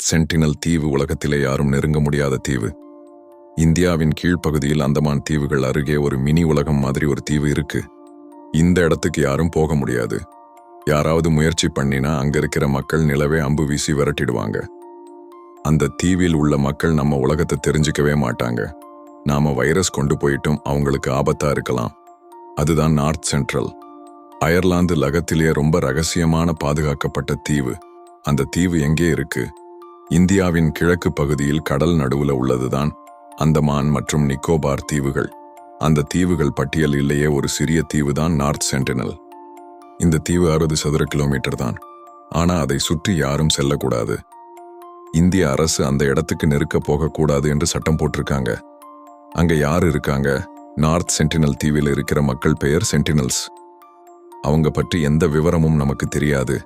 North sentinel தீவு உலகத்திலே யாரும் நெருங்க முடியாத தீவு. இந்தியாவின் கீழ்ப்பகுதியில் அந்தமான் தீவுகள் அருகே ஒரு மினி உலகம் மாதிரி ஒரு தீவு இருக்கு. இந்த இடத்துக்கு யாரும் போக முடியாது. யாராவது முயற்சி பண்ணினா அங்க இருக்கிற மக்கள் நிலவே அம்பு வீசி விரட்டிடுவாங்க. அந்த தீவில் உள்ள மக்கள் நம்ம உலகத்தை தெரிஞ்சுக்கவே மாட்டாங்க. நாம வைரஸ் கொண்டு போயிட்டும் அவங்களுக்கு ஆபத்தா இருக்கலாம். அதுதான் நார்த் சென்ட்ரல். அயர்லாந்து லகத்திலேயே ரொம்ப ரகசியமான பாதுகாக்கப்பட்ட தீவு. அந்த தீவு எங்கே இருக்கு? இந்தியாவின் கிழக்கு பகுதியில் கடல் நடுவுல உள்ளதுதான் அந்தமான் மற்றும் நிக்கோபார் தீவுகள். அந்த தீவுகள் பட்டியலிலேயே ஒரு சிறிய தீவு தான் நார்த் சென்டினல். இந்த தீவு அறுபது சதுர கிலோமீட்டர் தான். ஆனா அதை சுற்றி யாரும் செல்லக்கூடாது. இந்திய அரசு அந்த இடத்துக்கு நெருக்க போகக்கூடாது என்று சட்டம் போட்டிருக்காங்க. அங்க யார் இருக்காங்க? நார்த் சென்டினல் தீவில் இருக்கிற மக்கள் பெயர் சென்டினல்ஸ். அவங்க பற்றி எந்த விவரமும் நமக்கு தெரியாது.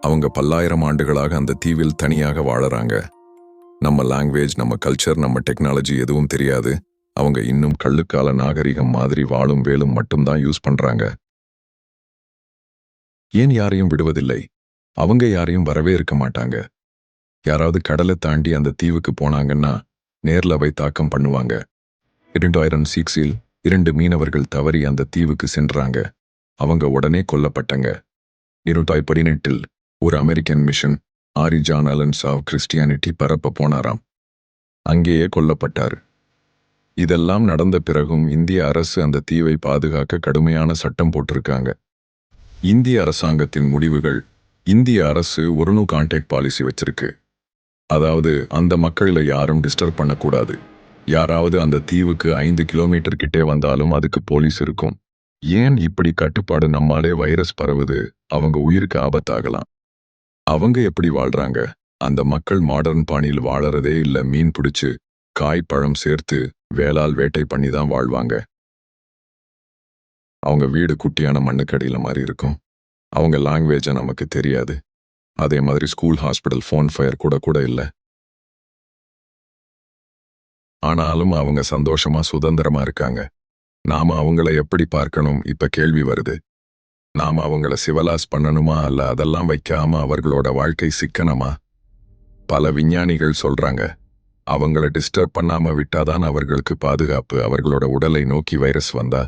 அவங்க பல்லாயிரம் ஆண்டுகளாக அந்த தீவில் தனியாக வாழறாங்க. நம்ம லாங்குவேஜ் நம்ம கல்ச்சர் நம்ம டெக்னாலஜி எதுவும் தெரியாது. அவங்க இன்னும் கள்ளுக்கால நாகரிகம் மாதிரி வாழும் வேலும் மட்டும்தான் யூஸ் பண்றாங்க. ஏன் யாரையும் விடுவதில்லை? அவங்க யாரையும் வரவே இருக்க மாட்டாங்க. யாராவது கடலை தாண்டி அந்த தீவுக்கு போனாங்கன்னா நேர்ல அவை தாக்கம் பண்ணுவாங்க. இரண்டாயிரம் சிக்ஸில் இரண்டு மீனவர்கள் தவறி அந்த தீவுக்கு சென்றாங்க. அவங்க உடனே கொல்லப்பட்டாங்க. இருபத்தாய் பதினெட்டில் ஒரு அமெரிக்கன் மிஷன் ஆரிஜான் அலன்ஸ் ஆஃப் கிறிஸ்டியானிட்டி பரப்ப போனாராம். அங்கேயே கொல்லப்பட்டார். இதெல்லாம் நடந்த பிறகும் இந்திய அரசு அந்த தீவை பாதுகாக்க கடுமையான சட்டம் போட்டிருக்காங்க. இந்திய அரசாங்கத்தின் முடிவுகள் இந்திய அரசு ஒரு நூ கான்டாக்ட் பாலிசி வச்சிருக்கு. அதாவது அந்த மக்களை யாரும் டிஸ்டர்ப் பண்ணக்கூடாது. யாராவது அந்த தீவுக்கு ஐந்து கிலோமீட்டர் கிட்டே வந்தாலும் அதுக்கு போலீஸ் இருக்கும். ஏன் இப்படி கட்டுப்பாடு நம்மாலே வைரஸ் பரவுது? அவங்க உயிருக்கு ஆபத்தாகலாம். அவங்க எப்படி வாழ்றாங்க? அந்த மக்கள் மாடர்ன் பாணியில் வாழறதே இல்ல மீன் பிடிச்சு காய் பழம் சேர்த்து வேளால் வேட்டை பண்ணி தான் வாழ்வாங்க. அவங்க வீடு குட்டியான மண்ணுக்கடியில் மாதிரி இருக்கும். அவங்க லாங்குவேஜை நமக்கு தெரியாது. அதே மாதிரி ஸ்கூல் ஹாஸ்பிடல் ஃபோன் ஃபயர் கூட கூட இல்லை. ஆனாலும் அவங்க சந்தோஷமா சுதந்திரமா இருக்காங்க. நாம அவங்கள எப்படி பார்க்கணும்? இப்ப கேள்வி வருது. நாம அவங்கள சிவலாஸ் பண்ணணுமா? அல்ல அதெல்லாம் வைக்காம அவர்களோட வாழ்க்கை சிக்கனமா? பல விஞ்ஞானிகள் சொல்றாங்க அவங்கள டிஸ்டர்ப் பண்ணாம விட்டாதான் அவர்களுக்கு பாதுகாப்பு அவர்களோட உடலை நோக்கி வைரஸ் வந்தா.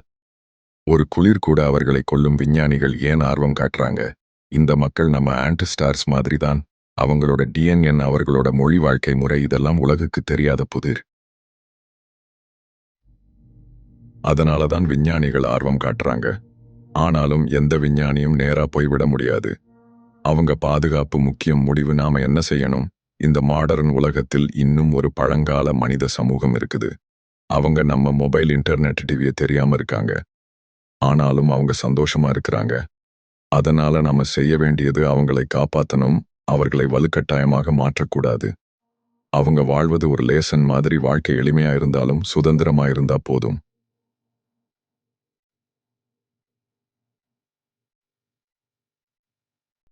ஒரு குளிர் கூட அவர்களை கொல்லும் விஞ்ஞானிகள் ஏன் ஆர்வம் காட்டுறாங்க? இந்த மக்கள் நம்ம ஆன்டிஸ்டார்ஸ் மாதிரி தான் அவங்களோட டிஎன்என் அவர்களோட மொழி வாழ்க்கை முறை இதெல்லாம் உலகுக்கு தெரியாத புதிர். அதனால தான் விஞ்ஞானிகள் ஆர்வம் காட்டுறாங்க. ஆனாலும் எந்த விஞ்ஞானியும் நேரா போய்விட முடியாது. அவங்க பாதுகாப்பு முக்கியம் முடிவு நாம என்ன செய்யணும்? இந்த மாடர்ன் உலகத்தில் இன்னும் ஒரு பழங்கால மனித சமூகம் இருக்குது. அவங்க நம்ம மொபைல் இன்டர்நெட் டிவியை தெரியாம இருக்காங்க. ஆனாலும் அவங்க சந்தோஷமா இருக்கிறாங்க. அதனால நாம செய்ய வேண்டியது அவங்களை காப்பாத்தணும் அவர்களை வலுக்கட்டாயமாக மாற்றக்கூடாது. அவங்க வாழ்வது ஒரு லேசன் மாதிரி வாழ்க்கை எளிமையா இருந்தாலும் சுதந்திரமா இருந்தா போதும்.